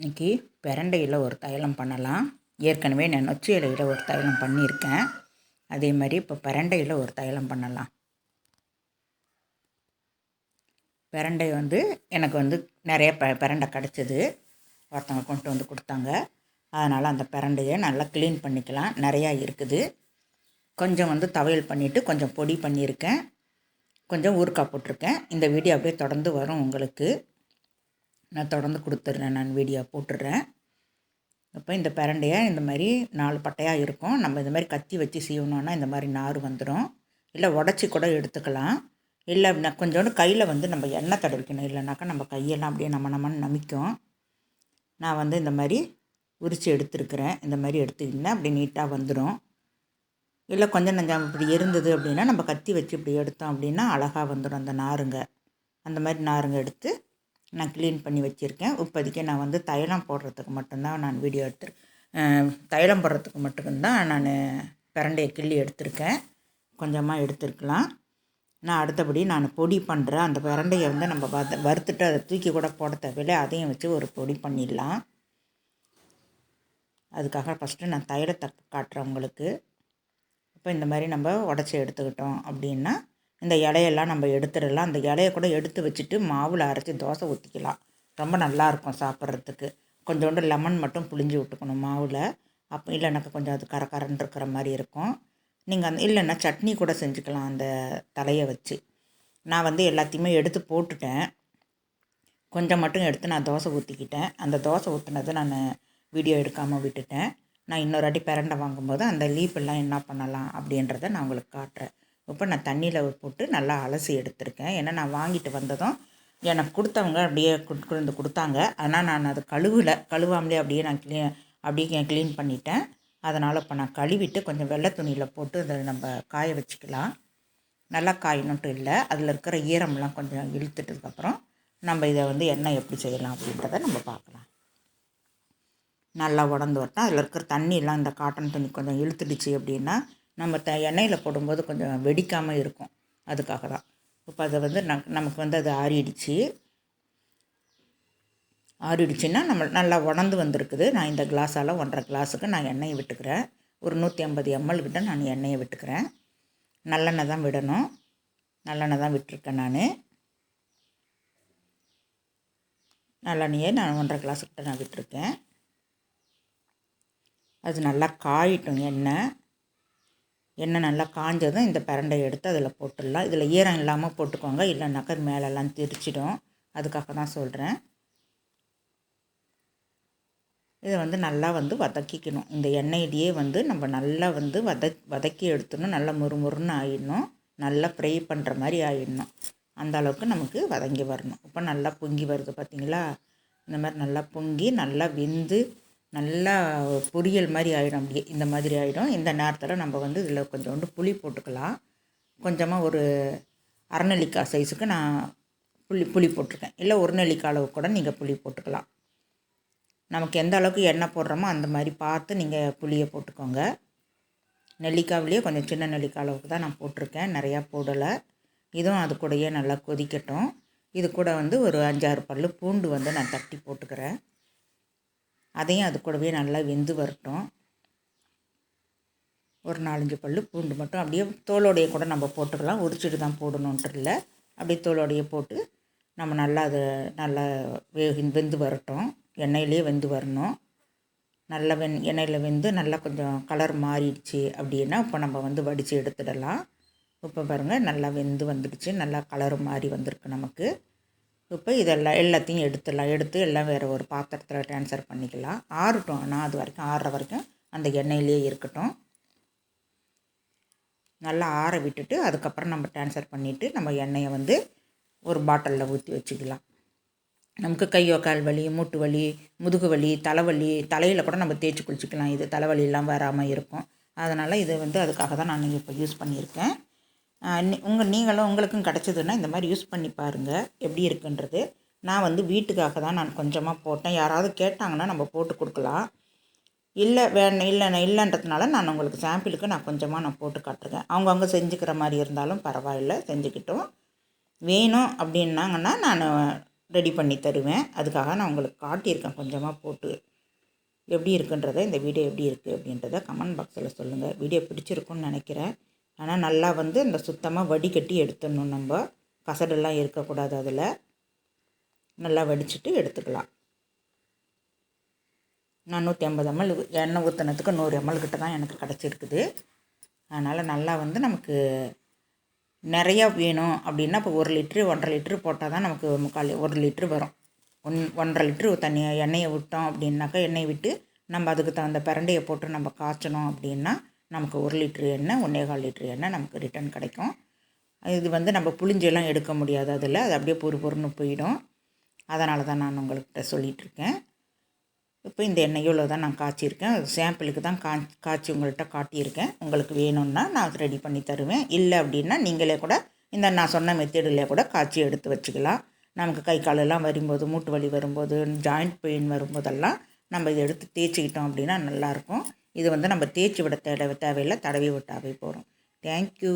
இன்றைக்கி பிரண்டையில் ஒரு தைலம் பண்ணலாம். ஏற்கனவே நான் நொச்சி இலையில் ஒரு தைலம் பண்ணியிருக்கேன். அதே மாதிரி இப்போ பிரண்டையில் ஒரு தைலம் பண்ணலாம். பிரண்டை வந்து எனக்கு வந்து நிறைய ப பிரண்டை கிடச்சிது. ஒருத்தவங்க கொண்டு வந்து கொடுத்தாங்க. அதனால் அந்த பிரண்டையை நல்லா க்ளீன் பண்ணிக்கலாம். நிறையா இருக்குது. கொஞ்சம் வந்து துவையல் பண்ணிவிட்டு கொஞ்சம் பொடி பண்ணியிருக்கேன். கொஞ்சம் ஊறுக்காய் போட்டிருக்கேன். இந்த வீடியோ அப்படியே தொடர்ந்து வரும் உங்களுக்கு. நான் தொடர்ந்து கொடுத்துட்றேன் நான் வீடியோ போட்டுடுறேன். அப்போ இந்த பிரண்டையை இந்த மாதிரி நாலு பட்டையாக இருக்கும். நம்ம இந்த மாதிரி கத்தி வச்சு சீவனோன்னா இந்த மாதிரி நார் வந்துடும் இல்லை உடச்சி கூட எடுத்துக்கலாம். இல்லை கொஞ்சோண்டு கையில் வந்து நம்ம எண்ணெய் தடவிக்கணும். இல்லைனாக்கா நம்ம கையெல்லாம் அப்படியே நம்ம நம்மன்னு நமிக்கும். நான் வந்து இந்த மாதிரி உரித்து எடுத்துருக்கிறேன். இந்த மாதிரி எடுத்துக்கிட்டேன் அப்படி நீட்டாக வந்துடும் இல்லை கொஞ்சம் நஞ்சம் இப்படி இருந்தது அப்படின்னா நம்ம கத்தி வச்சு இப்படி எடுத்தோம் அப்படின்னா அழகாக வந்துடும் அந்த நாருங்க. அந்த மாதிரி நாருங்க எடுத்து நான் க்ளீன் பண்ணி வச்சுருக்கேன். இப்போதைக்கு நான் வந்து தைலம் போடுறதுக்கு மட்டும்தான் நான் வீடியோ எடுத்து தைலம் போடுறதுக்கு மட்டும்தான் நான் பிரண்டையை கிள்ளி எடுத்திருக்கேன். கொஞ்சமாக எடுத்துருக்கலாம். நான் அடுத்தபடி நான் பொடி பண்ணுறேன் அந்த பிரண்டையை வந்து நம்ம வத வறுத்துட்டு அதை தூக்கி கூட போட தேவையில்லை. அதையும் வச்சு ஒரு பொடி பண்ணிடலாம். அதுக்காக ஃபஸ்ட்டு நான் தைலத்தை காட்டுறேன் உங்களுக்கு. இப்போ இந்த மாதிரி நம்ம உடச்சி எடுத்துக்கிட்டோம் அப்படின்னா இந்த இலையெல்லாம் நம்ம எடுத்துடலாம். அந்த இலையை கூட எடுத்து வச்சுட்டு மாவில் அரைச்சி தோசை ஊற்றிக்கலாம் ரொம்ப நல்லாயிருக்கும் சாப்பிட்றதுக்கு. கொஞ்சோண்டு லெமன் மட்டும் புளிஞ்சு விட்டுக்கணும் மாவில். அப்போ இல்லைனாக்கா கொஞ்சம் அது கரகரன்னு இருக்கிற மாதிரி இருக்கும். நீங்கள் அந்த இல்லைன்னா சட்னி கூட செஞ்சுக்கலாம் அந்த தலையை வச்சு. நான் வந்து எல்லாத்தையுமே எடுத்து போட்டுட்டேன். கொஞ்சம் மட்டும் எடுத்து நான் தோசை ஊற்றிக்கிட்டேன் அந்த தோசை ஊற்றினதை நான் வீடியோ எடுக்காமல் விட்டுட்டேன். நான் இன்னொரு அடி பிரண்டை வாங்கும்போது அந்த லீப்பெல்லாம் என்ன பண்ணலாம் அப்படின்றத நான் உங்களுக்கு காட்டுறேன். இப்போ நான் தண்ணியில் போட்டு நல்லா அலசி எடுத்திருக்கேன். ஏன்னா நான் வாங்கிட்டு வந்ததும் எனக்கு கொடுத்தவங்க அப்படியே கொண்டு கொடுத்தாங்க. ஆனால் நான் அது கழுவலை. கழுவாமலே அப்படியே நான் க்ளீன் அப்படியே க்ளீன் பண்ணிட்டேன். அதனால் இப்போ நான் கழுவிட்டு கொஞ்சம் வெள்ளை துணியில் போட்டு அதை நம்ம காய வச்சுக்கலாம். நல்லா காயணுன்ட்டு இல்லை. அதில் இருக்கிற ஈரம்லாம் கொஞ்சம் இழுத்துட்டதுக்கப்புறம் நம்ம இதை வந்து எண்ணெய் எப்படி செய்யலாம் அப்படின்றத நம்ம பார்க்கலாம். நல்லா உடந்து வரட்டும். அதில் இருக்கிற தண்ணியெலாம் இந்த காட்டன் துணி கொஞ்சம் இழுத்துடுச்சு அப்படின்னா நம்ம த எண்ணெயில் போடும்போது கொஞ்சம் வெடிக்காமல் இருக்கும். அதுக்காக தான் இப்போ அதை வந்து ந நமக்கு வந்து அது ஆறிடுச்சு. ஆறிடுச்சுன்னா நம்ம நல்லா உடந்து வந்திருக்குது. நான் இந்த கிளாஸால் ஒன்றரை கிளாஸுக்கு நான் எண்ணெயை விட்டுக்கிறேன். ஒரு நூற்றி ஐம்பது எம்எல் கிட்ட நான் எண்ணெயை விட்டுக்கிறேன். நல்லெண்ணெய் தான் விடணும். நல்லெண்ணெய் தான் விட்டுருக்கேன் நான். நல்லெண்ணெயே நான் ஒன்றரை கிளாஸுக்கிட்ட நான் விட்டுருக்கேன். அது நல்லா காயிட்டும் எண்ணெய். எண்ணெய் நல்லா காஞ்சதும் இந்த பிரண்டையை எடுத்து அதில் போட்டுடலாம். இதில் ஈரம் இல்லாமல் போட்டுக்கோங்க. இல்லைனாக்கா மேலெல்லாம் திரிச்சிடும். அதுக்காக தான் சொல்கிறேன். இதை வந்து நல்லா வந்து வதக்கிக்கணும். இந்த எண்ணெயிலேயே வந்து நம்ம நல்லா வந்து வத வதக்கி எடுத்துடணும். நல்லா முறுமுறுன்னு ஆயிடணும். நல்லா ஃப்ரை பண்ணுற மாதிரி ஆயிடணும். அந்த அளவுக்கு நமக்கு வதங்கி வரணும். இப்போ நல்லா பொங்கி வருது பார்த்திங்களா? இந்த மாதிரி நல்லா பொங்கி நல்லா வெந்து நல்லா பொரியல் மாதிரி ஆகிடும் அப்படியே இந்த மாதிரி ஆகிடும் இந்த நேரத்தில் நம்ம வந்து இதில் கொஞ்சோண்டு புளி போட்டுக்கலாம். கொஞ்சமாக ஒரு அரைநெல்லிக்காய் சைஸுக்கு நான் புளி புளி போட்டிருக்கேன். இல்லை ஒரு நெல்லிக்காய் அளவு கூட நீங்கள் புளி போட்டுக்கலாம். நமக்கு எந்த அளவுக்கு எண்ணெய் போடுறோமோ அந்த மாதிரி பார்த்து நீங்கள் புளியை போட்டுக்கோங்க. நெல்லிக்காவிலேயே கொஞ்சம் சின்ன நெல்லிக்காய் அளவுக்கு தான் நான் போட்டிருக்கேன். நிறையா போடலை. இதுவும் அது கூடயே நல்லா கொதிக்கட்டும். இது கூட வந்து ஒரு அஞ்சாறு பல் பூண்டு வந்து நான் தட்டி போட்டுக்கிறேன். அதையும் அது கூடவே நல்லா வெந்து வரட்டும். ஒரு நாலஞ்சு பல் பூண்டு மட்டும் அப்படியே தோலோடைய கூட நம்ம போட்டுக்கலாம் உரிச்சிட்டு தான் போடணுன்ட்டு இல்லை. அப்படியே தோலோடைய போட்டு நம்ம நல்லா அது நல்லா வே வெந்து வரட்டும். எண்ணெயிலே வெந்து வரணும். நல்லா வெந் எண்ணெயில் வெந்து நல்லா கொஞ்சம் கலர் மாறிடுச்சு அப்படின்னா இப்போ நம்ம வந்து வடித்து எடுத்துடலாம். இப்போ பாருங்கள் நல்லா வெந்து வந்துடுச்சு. நல்லா கலர் மாறி வந்திருக்கு நமக்கு. இப்போ இதெல்லாம் எல்லாத்தையும் எடுத்துடலாம். எடுத்து எல்லாம் வேறு ஒரு பாத்திரத்தில் ட்ரான்ஸ்ஃபர் பண்ணிக்கலாம். ஆறட்டும். ஆனால் அது வரைக்கும் ஆறுற வரைக்கும் அந்த எண்ணெயிலேயே இருக்கட்டும். நல்லா ஆற விட்டுட்டு அதுக்கப்புறம் நம்ம ட்ரான்ஸ்ஃபர் பண்ணிவிட்டு நம்ம எண்ணெயை வந்து ஒரு பாட்டிலில் ஊற்றி வச்சுக்கலாம். நமக்கு கையோ கால் வலி மூட்டு வலி முதுகு வலி தலைவலி தலையில் கூட நம்ம தேய்ச்சி குளிச்சிக்கலாம். இது தலைவலியெல்லாம் வராமல் இருக்கும். அதனால் இது வந்து அதுக்காக தான் நான் இப்போ யூஸ் பண்ணியிருக்கேன். உங்கள் நீங்களும் உங்களுக்கும் கிடச்சிதுன்னா இந்த மாதிரி யூஸ் பண்ணி பாருங்கள் எப்படி இருக்குன்றது. நான் வந்து வீட்டுக்காக தான் நான் கொஞ்சமாக போட்டேன். யாராவது கேட்டாங்கன்னா நம்ம போட்டு கொடுக்கலாம். இல்லை வேண இல்லை இல்லைன்றதுனால நான் உங்களுக்கு சாம்பிளுக்கு நான் கொஞ்சமாக நான் போட்டு காட்டுருக்கேன். அவங்கவுங்க செஞ்சுக்கிற மாதிரி இருந்தாலும் பரவாயில்ல செஞ்சுக்கிட்டோம். வேணும் அப்படின்னாங்கன்னா நான் ரெடி பண்ணி தருவேன். அதுக்காக நான் உங்களுக்கு காட்டியிருக்கேன் கொஞ்சமாக போட்டு. எப்படி இருக்குன்றதை இந்த வீடியோ எப்படி இருக்குது அப்படின்றத கமெண்ட் பாக்ஸில் சொல்லுங்கள் வீடியோ பிடிச்சிருக்குன்னு நினைக்கிறேன். ஆனால் நல்லா வந்து இந்த சுத்தமாக வடிகட்டி எடுத்துடணும் நம்ம. கசடெல்லாம் இருக்கக்கூடாது அதில். நல்லா வடிச்சிட்டு எடுத்துக்கலாம். நான் நூற்றி ஐம்பது எம்எல் எண்ணெய் ஊற்றினதுக்கு நூறு எம்எல் கிட்ட தான் எனக்கு கிடச்சிருக்குது. அதனால் நல்லா வந்து நமக்கு நிறையா வேணும் அப்படின்னா இப்போ ஒரு லிட்ரு ஒன்றரை லிட்ரு போட்டால் தான் நமக்கு முக்கால் ஒரு லிட்ரு வரும். ஒன் ஒன்றரை லிட்ரு தண்ணி எண்ணெயை விட்டோம் அப்படின்னாக்கா எண்ணெய் விட்டு நம்ம அதுக்கு தகுந்த பிரண்டையை போட்டு நம்ம காய்ச்சணும் அப்படின்னா நமக்கு ஒரு லிட்ரு எண்ணெய் ஒன்றே கால் லிட்ரு எண்ணெய் நமக்கு ரிட்டர்ன் கிடைக்கும். இது வந்து நம்ம புளிஞ்செல்லாம் எடுக்க முடியாது அதில். அது அப்படியே பொறு பொறுன்னு போயிடும். அதனால தான் நான் உங்கள்கிட்ட சொல்லிகிட்ருக்கேன் இப்போ இந்த எண்ணெய் இவ்வளோ தான் நான் காய்ச்சிருக்கேன். சாம்பிளுக்கு தான் கா காய்ச்சி உங்கள்கிட்ட காட்டியிருக்கேன். உங்களுக்கு வேணும்னா நான் ரெடி பண்ணி தருவேன். இல்லை அப்படின்னா நீங்களே கூட இந்த நான் சொன்ன மெத்தேடில் கூட காய்ச்சி எடுத்து வச்சுக்கலாம். நமக்கு கை காலெல்லாம் வரும்போது மூட்டு வலி வரும்போது ஜாயிண்ட் பெயின் வரும்போதெல்லாம் நம்ம இதை எடுத்து தேய்ச்சிக்கிட்டோம் அப்படின்னா நல்லாயிருக்கும் இது வந்து நம்ம தேய்ச்சி விட தேவை தேவையில்லை தடவி விட்டாவே போகிறோம் தேங்க்யூ